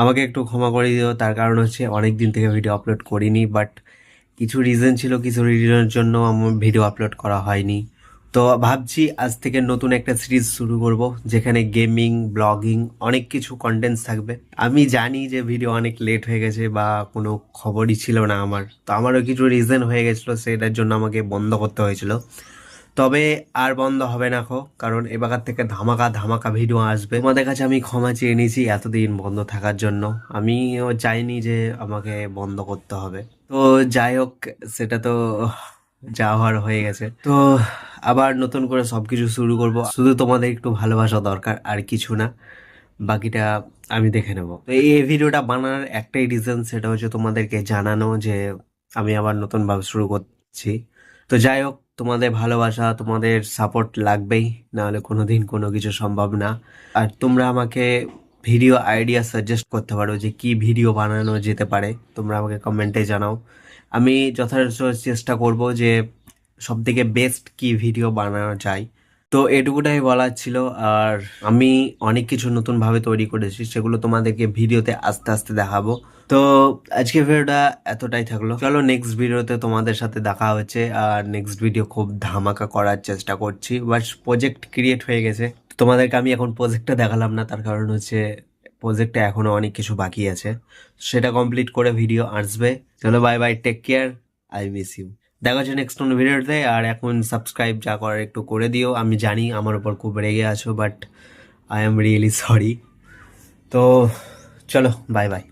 আমাকে একটু ক্ষমা করে দিও। তার কারণ হচ্ছে অনেক দিন থেকে ভিডিও আপলোড করিনি বাট কিছু রিজন ছিল, কিছু রিজনের জন্য আমার ভিডিও আপলোড করা হয়নি। তো ভাবছি আজ থেকে নতুন একটা সিরিজ শুরু করব, যেখানে গেমিং ব্লগিং অনেক কিছু কন্টেন্টস থাকবে। আমি জানি যে ভিডিও অনেক লেট হয়ে গেছে বা কোনো খবরই ছিল না আমার। তো আমারও কিছু রিজন হয়ে গেছিল, সেটার জন্য আমাকে বন্ধ করতে হয়েছিল। তবে আর বন্ধ হবে না খো কারণ এবার থেকে ধামাকা ধামাকা ভিডিও আসবে। তোমাদের কাছে আমি ক্ষমা চেয়ে নিয়েছি এতদিন বন্ধ থাকার জন্য। আমিও চাইনি যে আমাকে বন্ধ করতে হবে। তো যাই হোক, সেটা তো যা হওয়ার হয়ে গেছে। তো আবার নতুন করে সব কিছু শুরু করব। শুধু তোমাদের একটু ভালোবাসা দরকার, আর কিছু না। বাকিটা আমি দেখে নেব। তো এই ভিডিওটা বানানোর একটাই রিজন সেটা হচ্ছে তোমাদেরকে জানানো যে আমি আবার নতুনভাবে শুরু করছি। তো যাই হোক তোমাদের ভালোবাসা, তোমাদের সাপোর্ট লাগবেই, নাহলে কোনো দিন কোনো কিছু সম্ভব না। আর তোমরা আমাকে ভিডিও আইডিয়া সাজেস্ট করতে পারো যে কি ভিডিও বানানো যেতে পারে। তোমরা আমাকে কমেন্টে জানাও। আমি যথাযথ চেষ্টা করব যে সব থেকে বেস্ট কি ভিডিও বানানো যায়। তো এটুকুটাই বলার ছিল। আর আমি অনেক কিছু নতুনভাবে তৈরি করেছি, সেগুলো তোমাদেরকে ভিডিওতে আস্তে আস্তে দেখাবো। তো আজকে ভিডিওটা এতটাই থাকল। চলো নেক্সট ভিডিওতে তোমাদের সাথে দেখা হচ্ছে, আর নেক্সট ভিডিও খুব ধামাকা করার চেষ্টা করছি। বাট প্রজেক্ট ক্রিয়েট হয়ে গেছে। তোমাদেরকে আমি এখন প্রজেক্টটা দেখালাম না, তার কারণ হচ্ছে প্রজেক্টে এখনও অনেক কিছু বাকি আছে। সেটা কমপ্লিট করে ভিডিও আসবে। চলো bye bye take care I miss you দেখা হচ্ছে নেক্সট কোনো ভিডিওতে আর এখন সাবস্ক্রাইব যা করার একটু করে দিও। আমি জানি আমার উপর খুব রেগে আছো but I am really sorry তো চলো বাই বাই